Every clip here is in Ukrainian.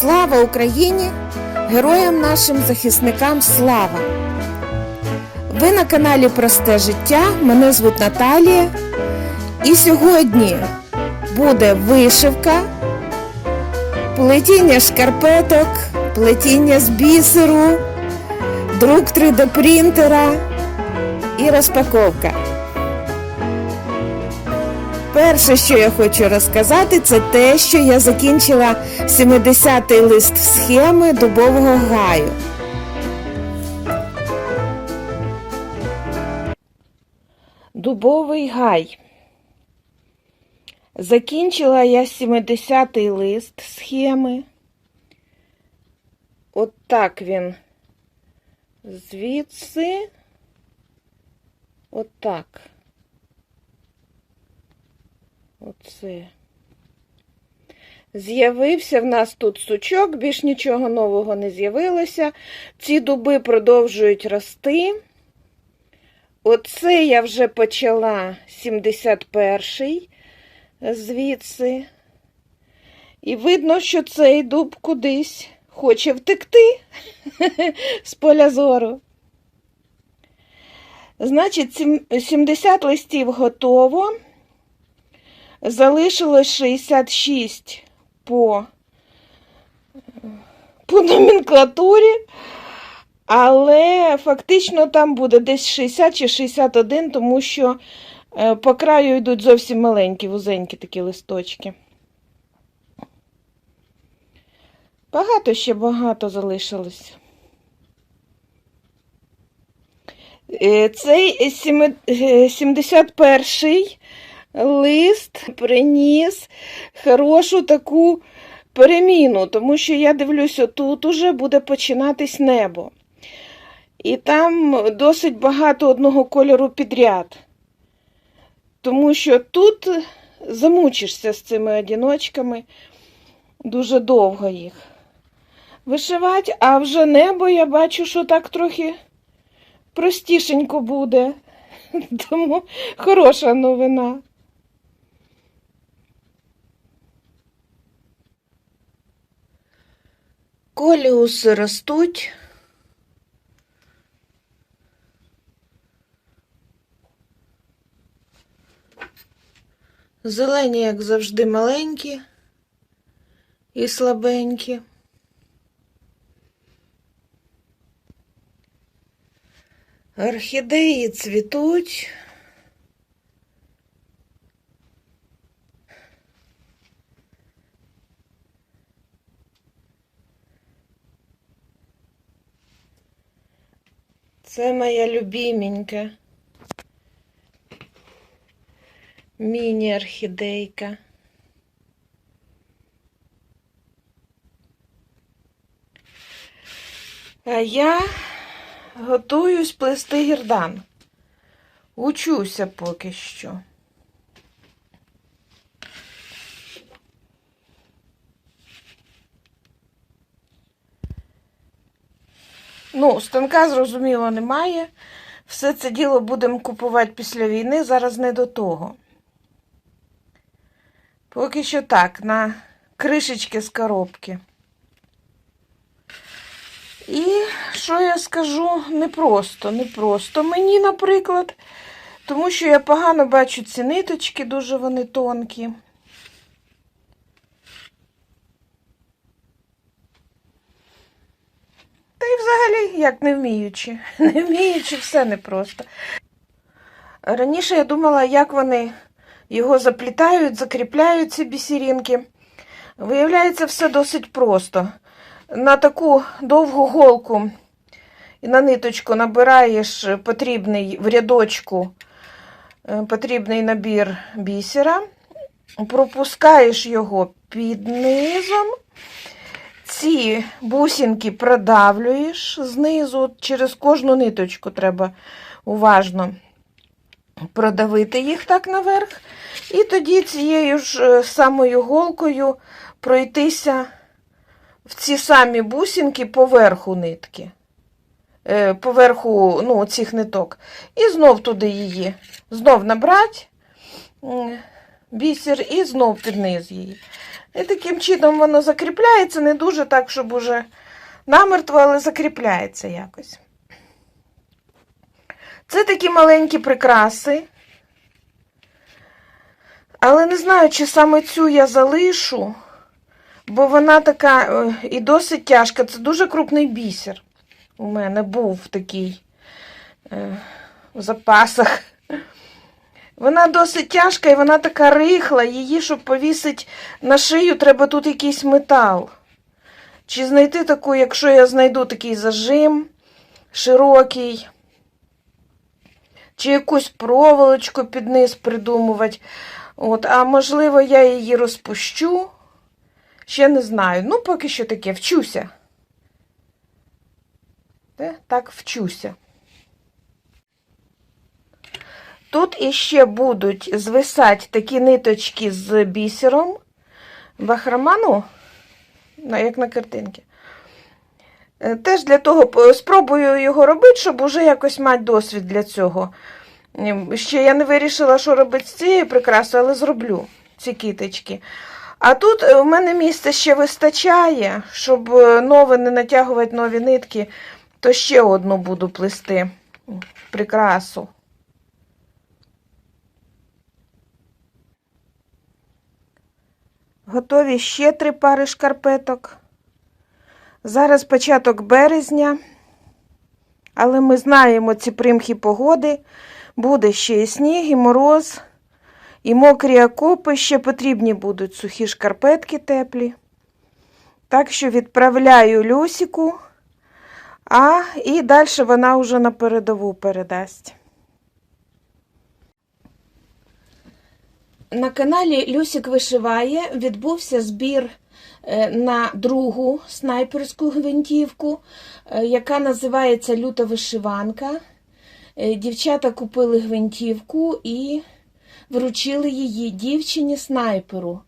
Слава Україні! Героям нашим захисникам слава! Ви на каналі Просте життя. Мене звуть Наталія. І сьогодні буде вишивка, плетіння шкарпеток, плетіння з бісеру, друк 3D принтера і розпаковка. Перше, що я хочу розказати, це те, що я закінчила 70-й лист схеми дубового гаю. Дубовий гай. Закінчила я 70-й лист схеми. От так він звідси. От так. Оце. З'явився в нас тут сучок, більш нічого нового не з'явилося. Ці дуби продовжують рости. Оце я вже почала 71-й звідси. І видно, що цей дуб кудись хоче втекти з поля зору. Значить, 70 листів готово. Залишилось 66 по, по номенклатурі, але фактично там буде десь 60 чи 61, тому що е, по краю йдуть зовсім маленькі, вузенькі такі листочки. Багато ще багато залишилось. Е, Цей 71-й лист приніс хорошу таку переміну, тому що я дивлюся, тут уже буде починатись небо. І там досить багато одного кольору підряд. Тому що тут замучишся з цими одіночками дуже довго їх вишивати, а вже небо я бачу, що так трохи простішенько буде. Тому хороша новина. Коліуси ростуть. Зелені, як завжди, маленькі і слабенькі. Орхідеї цвітуть. Це моя любименька. Міні-орхідейка. А я готуюсь плести гірдан. Учуся поки що. Ну, станка, зрозуміло, немає. Все це діло будемо купувати після війни, зараз не до того. Поки що так, на кришечки з коробки. І що я скажу, непросто, непросто мені, наприклад, тому що я погано бачу ці ниточки, дуже вони тонкі. Та й взагалі, як не вміючи. Не вміючи, все непросто. Раніше я думала, як вони його заплітають, закріпляють ці бісерінки. Виявляється, все досить просто. На таку довгу голку і на ниточку набираєш потрібний в рядочку е, потрібний набір бісера, пропускаєш його під низом. Ці бусинки продавлюєш знизу, через кожну ниточку треба уважно продавити їх так наверх. І тоді цією ж е, самою голкою пройтися в ці самі бусинки поверху нитки, е, поверху ну, цих ниток. І знов туди її, знов набрати бісер і знов під низ її. І таким чином воно закріпляється, не дуже так, щоб уже намертво, але закріпляється якось. Це такі маленькі прикраси. Але не знаю, чи саме цю я залишу, бо вона така е, і досить тяжка. Це дуже крупний бісер. У мене був такий е, в запасах. Вона досить тяжка і вона така рихла. Її, щоб повісити на шию, треба тут якийсь метал. Чи знайти таку, якщо я знайду такий зажим широкий, чи якусь проволочку під низ придумувати. От, а можливо, я її розпущу. Ще не знаю. Ну, поки що таке, вчуся. Так, вчуся. Тут іще будуть звисати такі ниточки з бісером. Бахроману, як на картинці. Е, Теж для того спробую його робити, щоб уже якось мати досвід для цього. Ще я не вирішила, що робити з цією прикрасою, але зроблю ці кіточки. А тут е, у мене місця ще вистачає, щоб е, нове не натягувати нові нитки, то ще одну буду плести прикрасу. Готові ще три пари шкарпеток. Зараз початок березня, але ми знаємо ці примхи погоди. Буде ще і сніг, і мороз, і мокрі окопи, ще потрібні будуть сухі шкарпетки теплі. Так що відправляю Люсіку, а і далі вона вже на передову передасть. На каналі Люсік вишиває відбувся збір е, на другу снайперську гвинтівку, е, яка називається Люта вишиванка. Е, Дівчата купили гвинтівку і вручили її дівчині снайперу.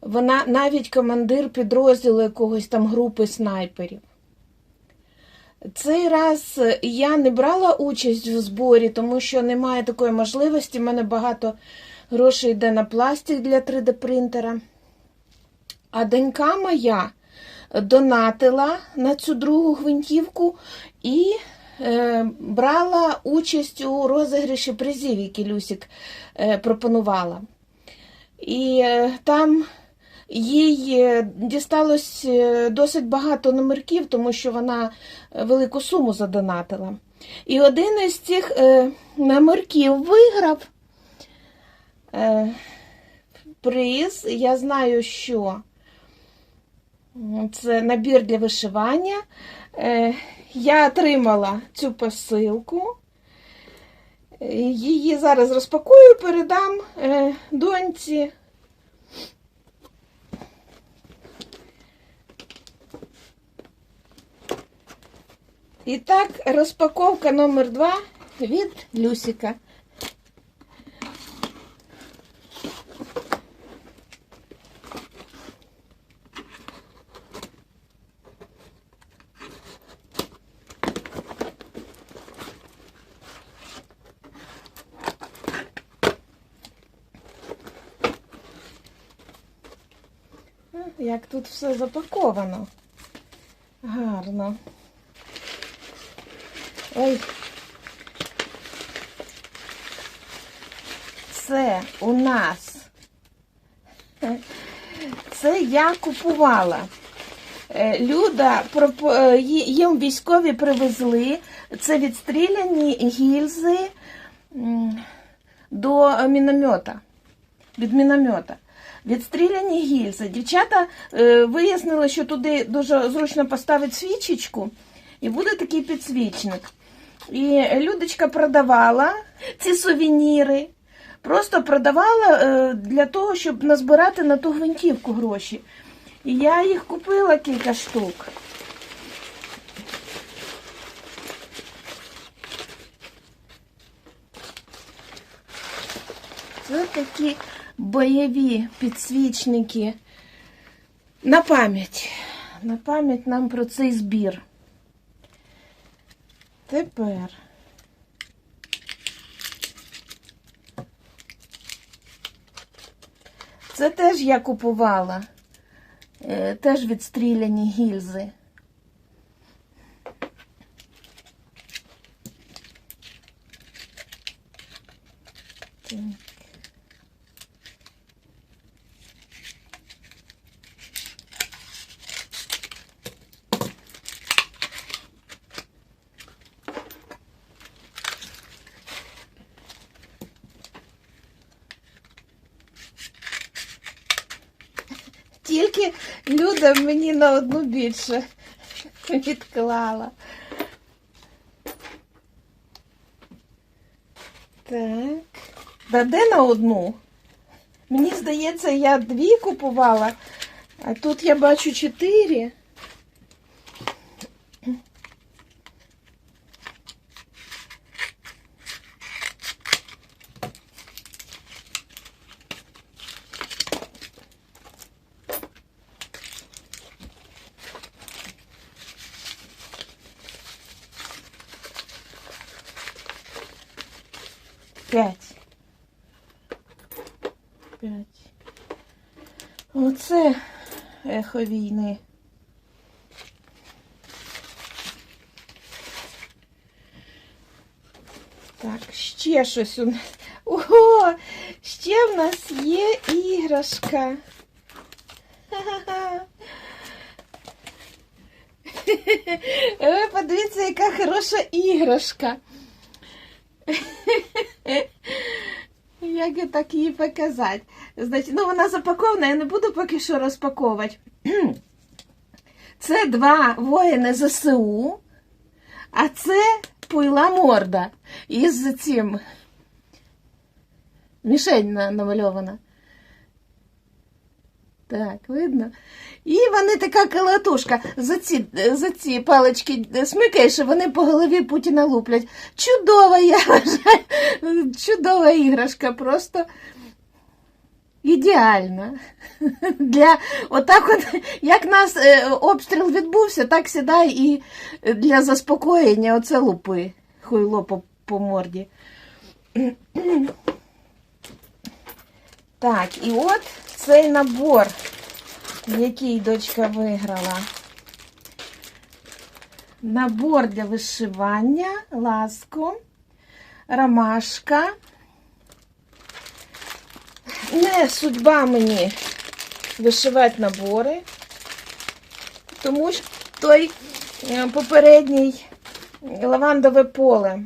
Вона навіть командир підрозділу якогось там групи снайперів. Цей раз я не брала участь в зборі, тому що немає такої можливості. У мене багато грошей йде на пластик для 3D-принтера. А донька моя донатила на цю другу гвинтівку і е, брала участь у розіграші призів, які Люсік е, пропонувала. І е, там їй е, дісталось е, досить багато номерків, тому що вона велику суму задонатила. І один із цих е, номерків виграв приз. Я знаю, що це набір для вишивання. Е, я отримала цю посилку. Е, Її зараз розпакую, передам е, доньці. І так, розпаковка номер два від Люсіка. Як тут все запаковано. Гарно. Ой. Це у нас. Це я купувала. Е, Люда, е, їм військові привезли. Це відстріляні гільзи до міномета. Від міномета. Відстріляні гільзи. Дівчата е, вияснили, що туди дуже зручно поставити свічечку, і буде такий підсвічник. І Людочка продавала ці сувеніри. Просто продавала е, для того, щоб назбирати на ту гвинтівку гроші. І я їх купила кілька штук. Це такі бойові підсвічники. На пам'ять. На пам'ять нам про цей збір. Тепер. Це теж я купувала е, теж відстріляні гільзи. Так. Тільки Люда мені на одну більше відклала. Так. Да де на одну? Мені здається, я дві купувала, а тут я бачу чотири. Ехо війни. Так, ще щось у нас. Ого! Ще в нас є іграшка. Ха-ха-ха. Ви подивіться, яка хороша іграшка. Як так її показати? Значить, ну вона запакована, я не буду поки що розпаковувати. Це два воїни ЗСУ, а це пила морда із цим. Мішень намальована. Так, видно? І вони така калатушка. За ці, за ці палички смикаєш, вони по голові Путіна луплять. Чудова, я вважаю. Чудова іграшка, просто ідеальна. Для отак от, як нас е, обстріл відбувся, так сідай і для заспокоєння оце лупи. Хуйло по, по морді. Так, і от цей набор, який дочка виграла. Набор для вишивання, ласку, ромашка. Не судьба мені вишивати набори, тому що той е, попередній лавандове поле.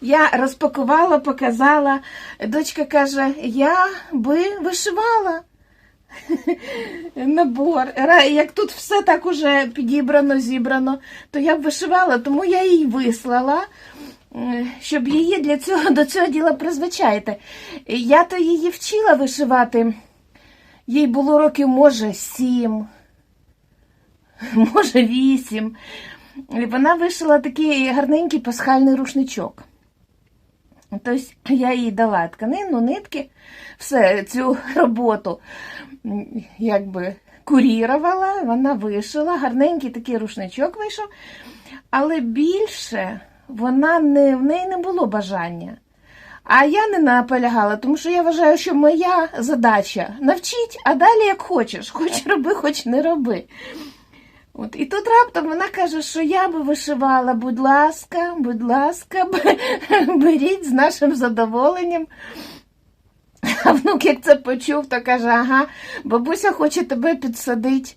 Я розпакувала, показала. Дочка каже, я би вишивала набор. Як тут все так уже підібрано, зібрано, то я б вишивала, тому я їй вислала, щоб її для цього, до цього діла призвичаїти. Я то її вчила вишивати. Їй було років, може, сім, може, вісім. І вона вишила такий гарненький пасхальний рушничок. Тобто я їй дала тканину, нитки, все цю роботу якби курірувала, вона вишила, гарненький такий рушничок вийшов, але більше вона не, в неї не було бажання. А я не наполягала, тому що я вважаю, що моя задача навчить, а далі як хочеш. Хоч роби, хоч не роби. От, і тут раптом вона каже, що я би вишивала, будь ласка, будь ласка, беріть з нашим задоволенням. А внук, як це почув, то каже, ага, бабуся хоче тебе підсадити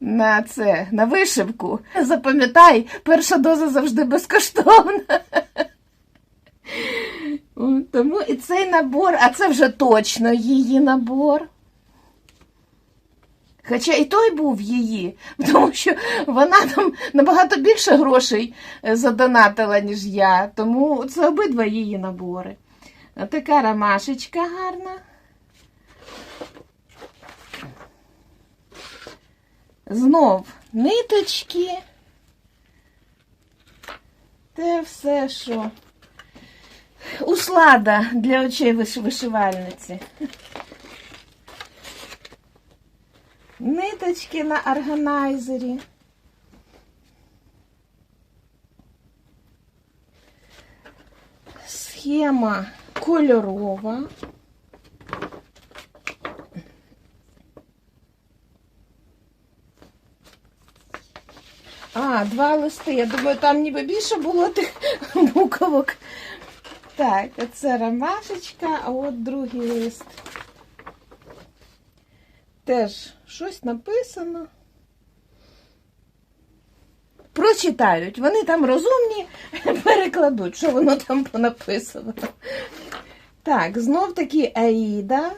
на це, на вишивку. Запам'ятай, перша доза завжди безкоштовна. Тому і цей набор, а це вже точно її набор. Хоча і той був її, тому що вона там набагато більше грошей е, задонатила, ніж я. Тому це обидва її набори. Така ромашечка гарна. Знов ниточки. Те все, що услада для очей вишивальниці. Ниточки на органайзері. Схема кольорова. Ага, два листи. Я думаю, там ніби більше було тих буковок. Так, це ромашечка, а от другий лист. Теж щось написано. Прочитають. Вони там розумні, перекладуть, що воно там понаписано. Так, знов таки Аїда.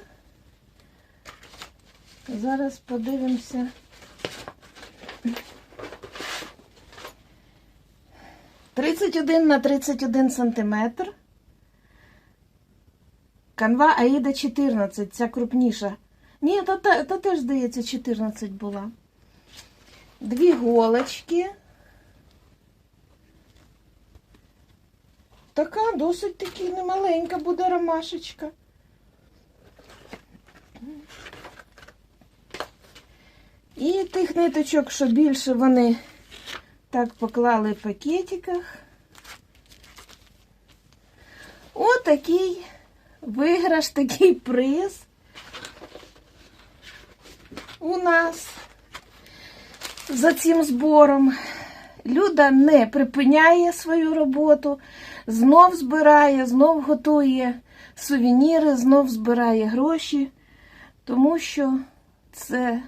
Зараз подивимося. Тридцять один на 31 сантиметр. Канва Аїда 14, ця крупніша. Ні, та, та, та теж, здається, 14 була. Дві голочки. Така досить таки немаленька буде ромашечка. І тих ниточок, що більше вони так поклали в пакетиках. Отакий виграш, такий приз у нас за цим збором. Люда не припиняє свою роботу, знов збирає, знов готує сувеніри, знов збирає гроші, тому що це,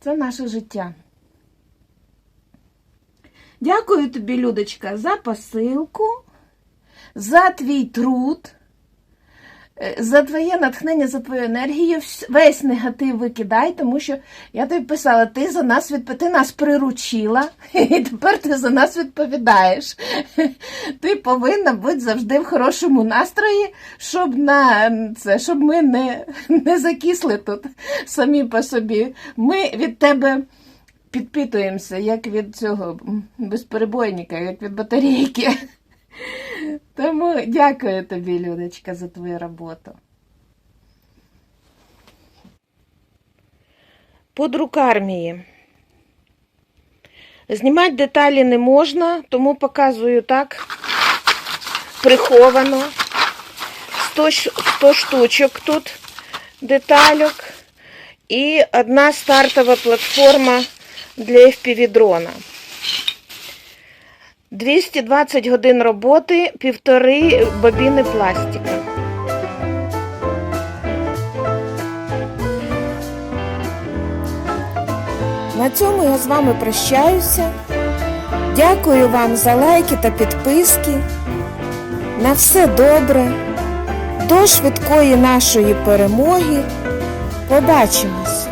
це наше життя. Дякую тобі, Людочка, за посилку, за твій труд, е, за твоє натхнення, за твою енергію. Весь негатив викидай, тому що я тобі писала, ти за нас відп... ти нас приручила, і тепер ти за нас відповідаєш. Ти повинна бути завжди в хорошому настрої, щоб на це, щоб ми не, не закисли тут самі по собі. Ми від тебе підпитуємося, як від цього безперебойника, як від батарейки. Тому дякую тобі, Людочка, за твою роботу. Подрук армії. Знімати деталі не можна, тому показую так приховано. 100, 100 штучок тут детальок. І одна стартова платформа для FPV-дрона. 220 годин роботи, півтори бобіни пластика. На цьому я з вами прощаюся. Дякую вам за лайки та підписки. На все добре. До швидкої нашої перемоги. Побачимось!